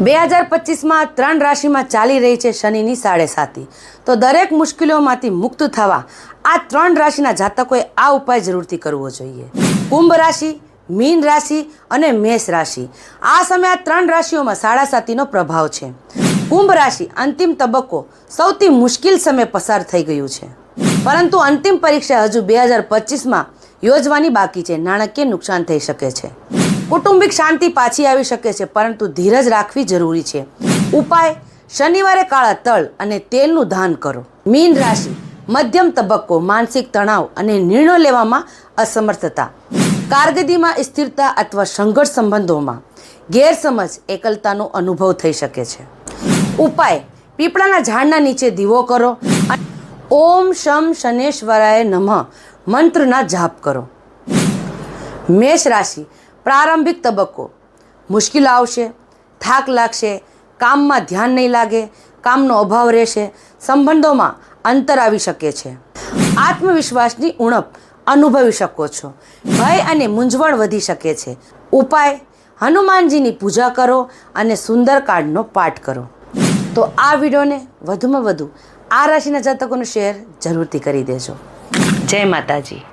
બે હજાર પચીસમાં ત્રણ રાશિમાં ચાલી રહી છે શનિની સાડે સાતી તો દરેક મુશ્કેલીઓમાંથી મુક્ત થવા આ ત્રણ રાશિના જાતકોએ આ ઉપાય જરૂરથી કરવો જોઈએ. કુંભ રાશિ, મીન રાશિ અને મેષ રાશિ. આ સમયે આ ત્રણ રાશિઓમાં સાડા સાતીનો પ્રભાવ છે. કુંભ રાશિ અંતિમ તબક્કો સૌથી મુશ્કેલ સમય પસાર થઈ ગયું છે. પરંતુ અંતિમ પરીક્ષા હજુ બે હજાર પચીસમાં યોજવાની બાકી છે. નાણાકીય નુકસાન થઈ શકે છે. કુટુંબિક શાંતિ પાછી આવી શકે છે, પરંતુ ધીરજ રાખવી જરૂરી છે. ઉપાય, શનિવારે કાળા તલ અને તેલનું દાન કરો. મીન રાશિ, મધ્યમ તબક્કો, માનસિક તણાવ અને નિર્ણયો લેવામાં અસમર્થતા. કારકિર્દીમાં સ્થિરતા અથવા સંઘર્ષ સંબંધોમાં ગેરસમજ, એકલતાનો અનુભવ થઈ શકે છે. ઉપાય, પીપળાના ઝાડના નીચે દીવો કરો. ઓમ શમ શનેશ્વરાય નમઃ, મંત્રના જાપ કરો. મેષ રાશિ પ્રારંભિક તબક્કો. મુશ્કેલ આવશે, થાક લાગશે, કામમાં ધ્યાન નહીં લાગે, કામનો અભાવ રહેશે, સંબંધોમાં અંતર આવી શકે છે. આત્મવિશ્વાસની ઉણપ અનુભવી શકો છો. ભય અને મૂંઝવણ વધી શકે છે. ઉપાય, હનુમાનજીની પૂજા કરો અને સુંદરકાંડનો પાઠ કરો. તો આ વિડીયોને વધુમાં વધુ આ રાશિના જાતકોનું શેર જરૂરથી કરી દેજો. જય માતાજી.